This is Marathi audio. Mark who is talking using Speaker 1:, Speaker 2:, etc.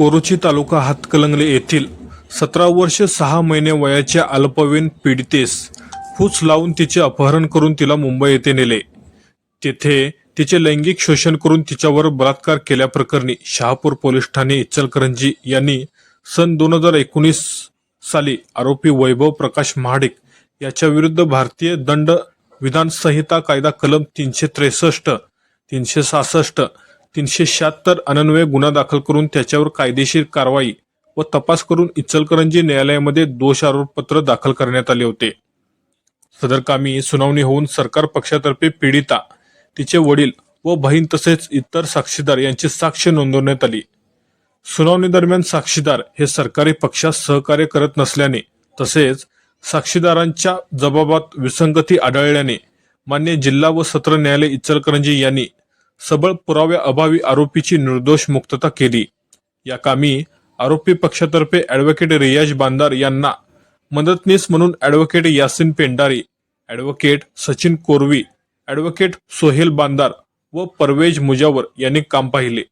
Speaker 1: कोरोची तालुका हातकलंगले येथील सतरा वर्ष सहा महिने वयाच्या अल्पवयीन पीडितेस फूस लावून तिचे अपहरण करून तिला मुंबई येथे नेले. तेथे तिचे लैंगिक शोषण करून तिच्यावर बलात्कार केल्याप्रकरणी शहापूर पोलीस ठाणे इचलकरंजी यांनी सन दोन हजार एकोणीस साली आरोपी वैभव प्रकाश महाडिक याच्या विरुद्ध भारतीय दंड विधान संहिता कायदा कलम तीनशे त्रेसष्ट तीनशे सहासष्ट तीनशे शहात्तर अनन्वय गुन्हा दाखल करून त्याच्यावर कायदेशीर कारवाई व तपास करून इचलकरंजी न्यायालयामध्ये दोष आरोपपत्र दाखल करण्यात आले होते. सदर कामी सुनावणी होऊन सरकार पक्षातर्फे पीडिता तिचे वडील व बहीण तसेच इतर साक्षीदार यांची साक्ष नोंदवण्यात आली. सुनावणी दरम्यान साक्षीदार हे सरकारी पक्षात सहकार्य करत नसल्याने तसेच साक्षीदारांच्या जबाबात विसंगती आढळल्याने मान्य जिल्हा व सत्र न्यायालय इचलकरंजी यांनी सबळ पुराव्याअभावी आरोपीची निर्दोष मुक्तता केली. या कामी आरोपी पक्षातर्फे ॲडव्होकेट रियाज बांदार यांना मदतनीस म्हणून advocate Yasin Pendari advocate Sachin Korvi advocate Sohel Bandar व परवेज मुजावर यांनी काम पाहिले.